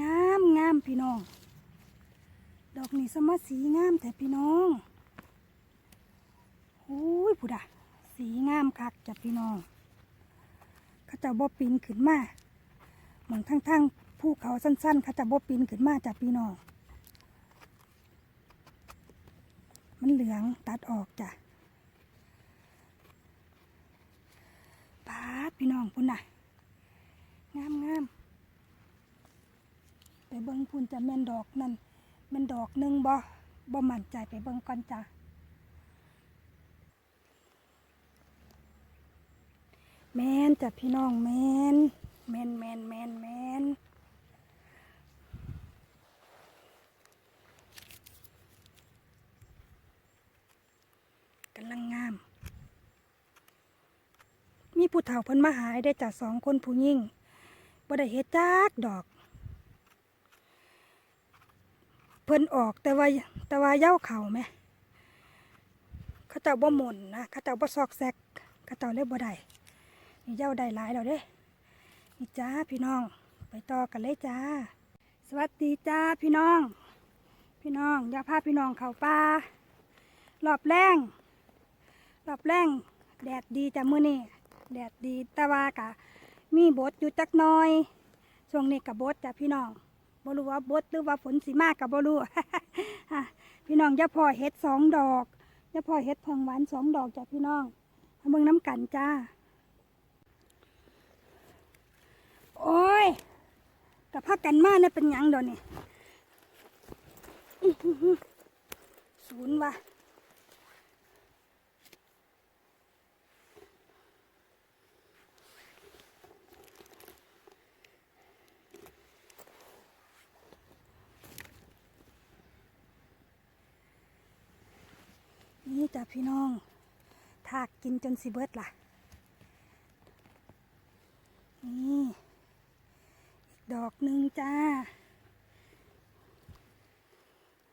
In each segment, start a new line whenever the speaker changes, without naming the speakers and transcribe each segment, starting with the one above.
งามงามพี่น้อง ดอกนี้สมาสีงามแต่พี่น้องโอ้ยผู้ดะสีงามคักจ้ะพี่น้องเขาจะบ่ปีนขึ้นมาเหมือนทั้งๆภูเขาสั้นๆเขาจะบ่ปีนขึ้นมาจ้ะพี่น้อง มันเหลืองตัดออกจ้ะป้าพี่น้องพุ่นน่ะ งามงาม เบิ้งพุ่นจะแม่นดอกนั่นแม่นดอกหนึ่งบ่บ่มั่นใจไปเบิ้งก่อนจ้ะแมนจ้ะพี่น้องแมนแมนแมนแมนแมนกำลังงาม มีผู้เฒ่าเพิ่นมาหายได้จากสองคนผู้ยิ่งบ่ได้เฮ็ดจักดอก เพิ่นออกแต่ว่าแต่ว่าเย้าเข่าไหมเขาเจ้าบ่หม่นนะเขาเจ้าบ่ซอกแซกเขาเจ้าเลยบ่ได้นี่เย้าได้หลายแล้วเด้นี่จ้าพี่น้อง ไปต่อกันเลยจ้า สวัสดีจ้าพี่น้อง พี่น้องอย่าพาพี่น้องเข้าป่ารอบแรงรอบแรงแดดดีจ้ะมื้อนี้แดดดีแต่ว่ากะมีบดอยู่จักหน้อยช่วงนี้กับบดจ้ะพี่น้อง บ่รู้ว่าบดหรือว่าฝนสีมากกับบ่รู้พี่น้องอย่าพอเฮ็ดสองดอกอย่าพอเฮ็ดเพิงหวานสองดอกจ้ะพี่น้องเอาเบงน้ำกันจ้า โอ้ยกับพักกันมาเนี่ยเป็นยังดอกนี่อื้อหือหือศูนย์ว่ะ นี่จ้ะพี่น้องถากกินจนสิเบิดล่ะ นี่ อีกดอกหนึ่งจ้า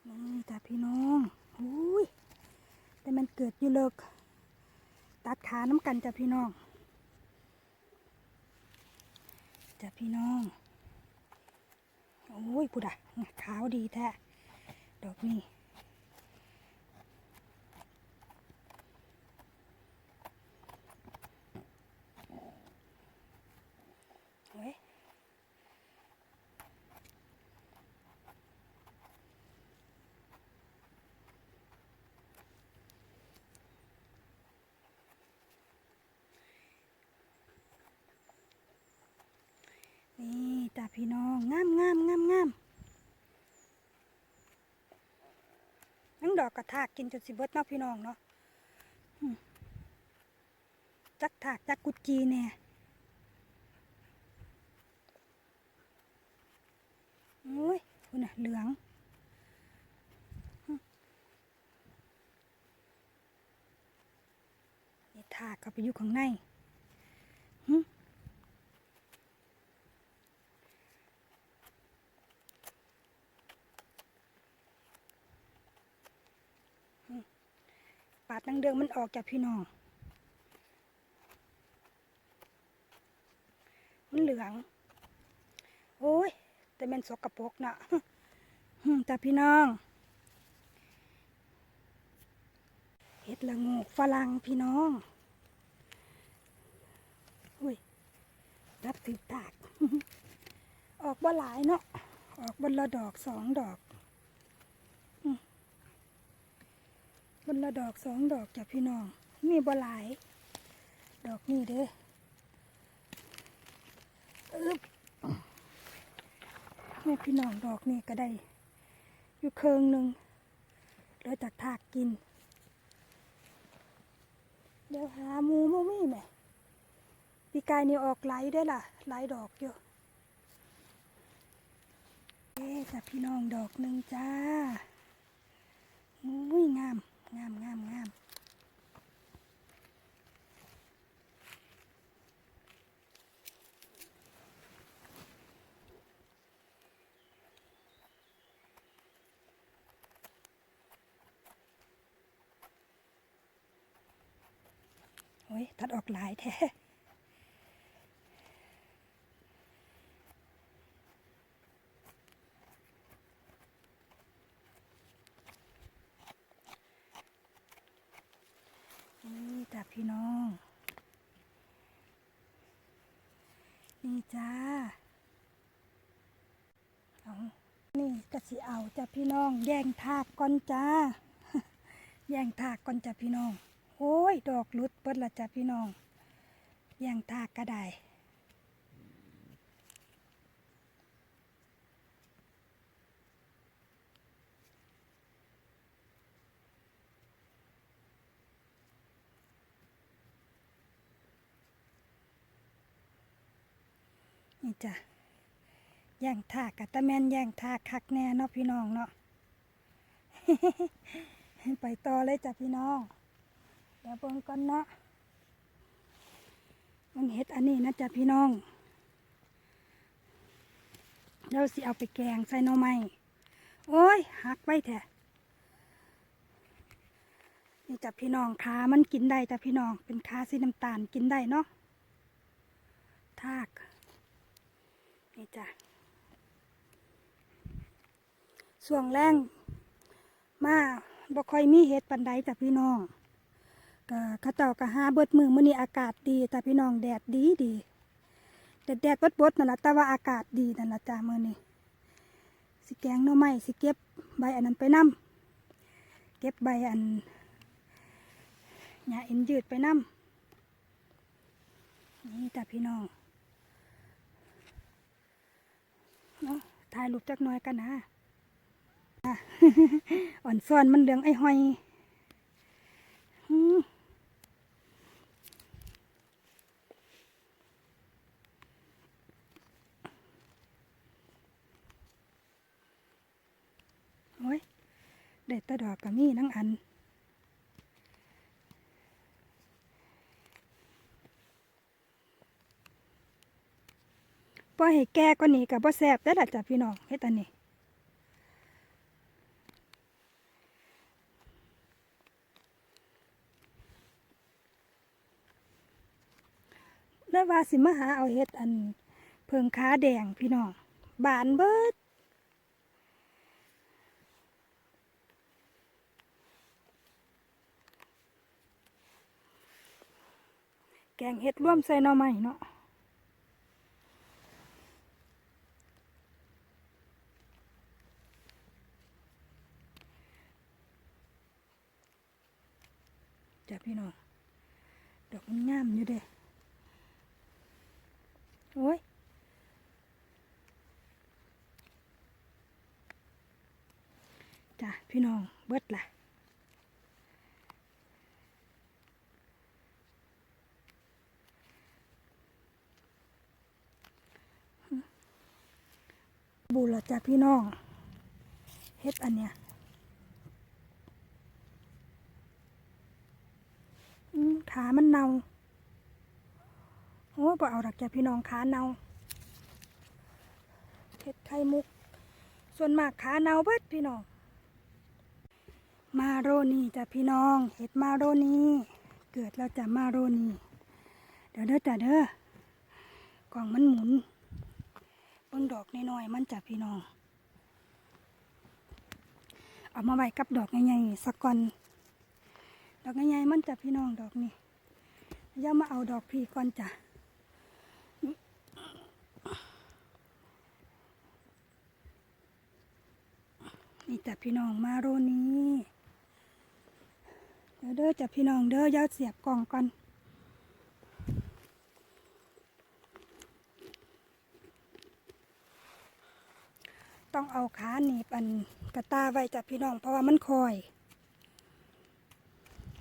นี่จ้ะพี่น้องอุ้ย แต่มันเกิดอยู่เลิก ตัดขาน้ำกันจ้ะพี่น้อง จ้ะพี่น้อง โอ้ย พุดอะขาวดีแท้ ดอกนี้ นี่จ้าพี่น้องงามงามงามงามนังดอกกระทากกินจนสิเบิดเนาะพี่น้องเนาะจักถากจักกุดจีเนี่ยโอ้ยคุณน่ะเหลืองนี่ถากเข้าไปอยู่ข้างในาดนังเดืองมันออกจากพี่น้อง มันเหลือง โอ้ย แต่เป็นสกปรกนะแต่พี่น้องเห็ดละงกฝรั่งพี่น้องอุ้ยรับถือตาก ออกบ่หลายเนาะ ออกบนละดอกสองดอกอืม บนละดอกสองดอกจ้ะพี่น้อง มีบ่หลาย ดอกนี้เด้ออึบแม่พี่น้องดอกนี่ก็ได้ อยู่เคิงหนึ่งแล้วจากถากกิน เดี๋ยวหามูโมมี่แหมปีกายนี่ออกไหลได้ล่ะไหลดอกอยู่เอ๊ะจ้ะพี่น้องดอกหนึ่งจ้าอุ้ยงาม งามงามงามโอ้ย ตัดออกหลายแท้ พี่น้อง นี่จ้าเอานี่กะสิเอาจ้ะพี่น้อง แย่งทากก่อนจ้า แย่งทากก่อนจ้ะพี่น้อง โอ้ย ดอกลุดเปิดละจ้ะพี่น้อง แย่งทากก็ได้ นี่จ้ะแย่งทากกะตะแมนแย่งทากคักแน่เนาะพี่น้องเนาะไปต่อเลยจ้ะพี่น้อง เดี๋ยวเบิ่งก่อนเนาะมันเห็ดอันนี้นะจ้ะพี่น้องเราสิเอาไปแกงใส่หน่อไม้โอ้ยหักไว้แท้นี่จ้ะพี่น้องขามันกินได้จ้ะพี่น้อง เป็นขาสีน้ำตาลกินได้เนาะทาก นี่จ้ะส่วงแรงมาบ่ค่อยมีเห็ดปันใดจ้ะพี่น้องก็เข้าเจ้าก็หาเบิดมือมื้อนี้อากาศดีจ้ะพี่น้องแดดดีดีแดดแดดบดบดนั่นละแต่ว่าอากาศดีนั่นละจ้ะมื้อนี้สิแกงหน่อไม้สิเก็บใบอันนั้นไปนํเก็บใบอันหญ้าเอ็นยืดไปนํนี่จ้ะพี่น้อง เนาะถ่ายรูปจักหน่อยกันนะอ่อนซ่อนมันเหลืองไอ้หอยโอ้ยเด็ดตะดอกกับมีนังอัน ปล่ให้แก่ก็นี่กับบ่แซ่บได้ล่ะจ้ะพี่น้องเฮ็ดอันนี้แล้วว่าสิมาหาเอาเฮ็ดอัน เพิงขาแดงพี่น้องบานเบิดแกงเฮ็ดร่วมใส่หน่อไม้เนาะ จ้ะพี่น้องดอกมันงามอยู่เด้โอ้ยจ้ะพี่น้องเบิดล่ะบูละจ้ะพี่น้องเฮ็ดอันเนี้ย อืม ขามันเนาโอ้บ่เอาดอกจ้ะพี่น้องขาเนาเห็ดไข่มุก ส่วนมากขาเนาเบิดพี่น้อง มาโรนีจ้ะพี่น้อง เห็ดมาโรนีเกิดแล้วจ้ะมาโรนีเดี๋ยวเด้อจ้ะเด้อกล่องมันหมุนเบิ่งดอกน้อยๆมันจ้ะพี่น้อง เอามาไว้กับดอกใหญ่ๆสักก่อนดอกใหญ่ๆมันจะพี่น้องดอกนี่ ย่ามาเอาดอกพีก่อนจ้ะนี่จ้ะพี่น้องมาโรนี้เดี๋ยวเด้อจ้ะพี่น้องเด้อย่าเสียบกล่องก่อนต้องเอาขาหนีบอันกระตาไว้จ้ะพี่น้อง เพราะว่ามันคอย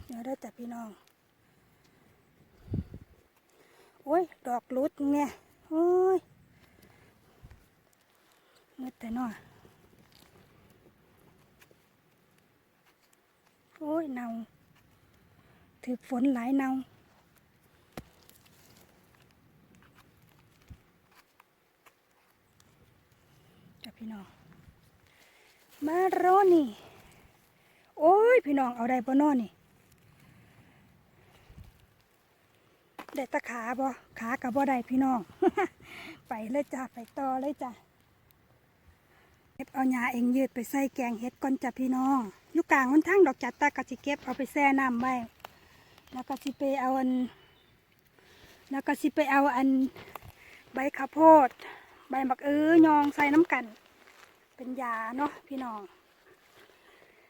เดี๋ยวได้จับพี่น้อง โอ้ย ดอกรุดไงโอ้ยเงืดแต่น้อโอ้ยเนาถือฝนหลายเนาจับพี่น้อง มาโรนี่ โอ้ย พี่น้องเอาได้บ่นอนี่ ได้ตะขาบ่ขากับบ่ได้พี่น้อง ไปเลยจ้ะไปต่อเลยจ้ะเก็บเอาหญ้าเองยืดไปใส่แกงเห็ดก่อนจ้ะพี่น้องอยู่กลางมันทั้งดอกจัดตากะสิเก็บเอาไปแช่น้ำไว้แล้วก็สิไปเอาอัน แล้วก็สิไปเอาอันใบข้าวโพด ใบบักเอื้อยองใส่น้ำกัน เป็นยาเนาะพี่น้อง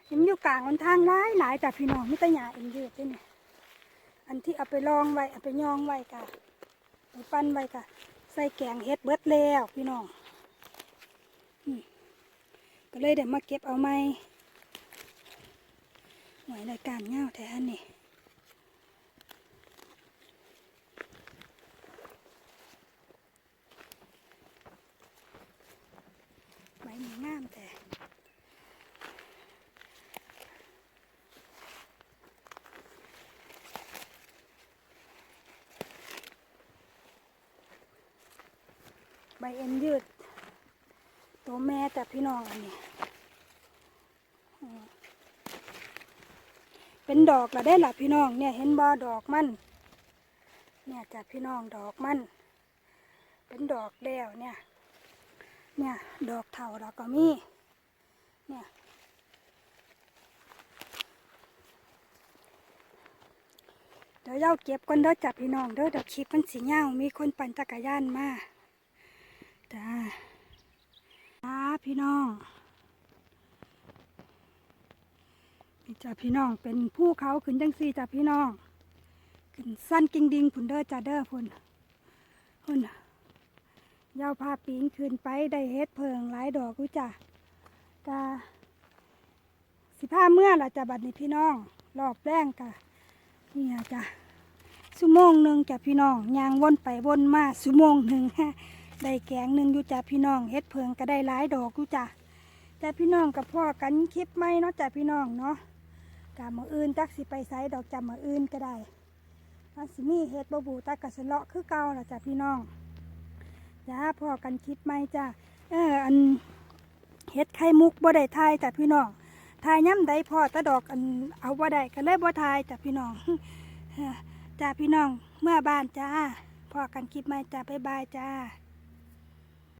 เห็นอยู่กลางมันทางหลายหลายจ้ะพี่น้องไมิตรยาเอ็นยืดด้วยเนี่ย อันที่เอาไปลองไว้เอาไปย่องไว้กะไปปั้นไว้กะใส่แกงเฮ็ดเบิดแล้วพี่น้องก็เลยเดี๋ยวมาเก็บเอาไม้หน่วยรายการเงาแท้นี่นี่ใบนี้งามแต่ ใบเอ็นยืด ตัวแม่แต่พี่น้องอันนี้เป็นดอกละได้ละพี่น้องเนี่ยเห็นบอดอกมัน เนี่ยจ้ะพี่น้องดอกมัน เป็นดอกแล้วเนี่ย เนี่ยดอกเถาเราก็มีเนี่ยเดี๋ยวเย้าเก็บก่อนเด้อจับพี่น้องเด้อเดี๋ยวคลิปมันสีเงามีคนปั่นจักรยานมา จ้าจ้าพี่น้องนี่จ้าพี่น้องเป็นผู้เขาขึ้นจังสี่จ้าพี่น้อง ขึ้นสั้นกิ่งดิงผุนเด้อจ้าเด้อพุ่นพุ่นเย้าพาปีนขึ้นไปได้เฮ็ดเพิงหลายดอกรู้จ้ะจ้าสิผ้าเมื่อละจ้าบัดนี้พี่น้องรอบแรงกะนี่นะจ้ะสุโมงหนึ่งจ้ะพี่น้องยางวนไปวนมาสุโมงหนึ่งฮะ ได้แกงหนึ่งอยู่จ้ะพี่น้องเฮ็ดเพิงก็ได้หลายดอกอยู่จ้ะจ้ะพี่น้องกับพ่อกันคลิปไหมเนาะจ้ะพี่น้องเนาะกะมืออื่นจักสิไปไสดอกจ้ะมืออื่นก็ได้มันสิมีเฮ็ดบบูตากะสเลาะคือเก่าล่ะจ้ะพี่น้องจ้าพ่อกันคลิปไหมจ้ะเอออันเฮ็ดไข่มุกบ่ได้ทายจ้ะพี่น้องทายย่ำใดพอตะดอกอันเอาบ่ได้ก็เลยบ่ทายจ้ะพี่น้องจ้าพี่น้องเมื่อบ้านจ้าพ่อกันคลิปใหม่จ้าบ๊ายบายจ้า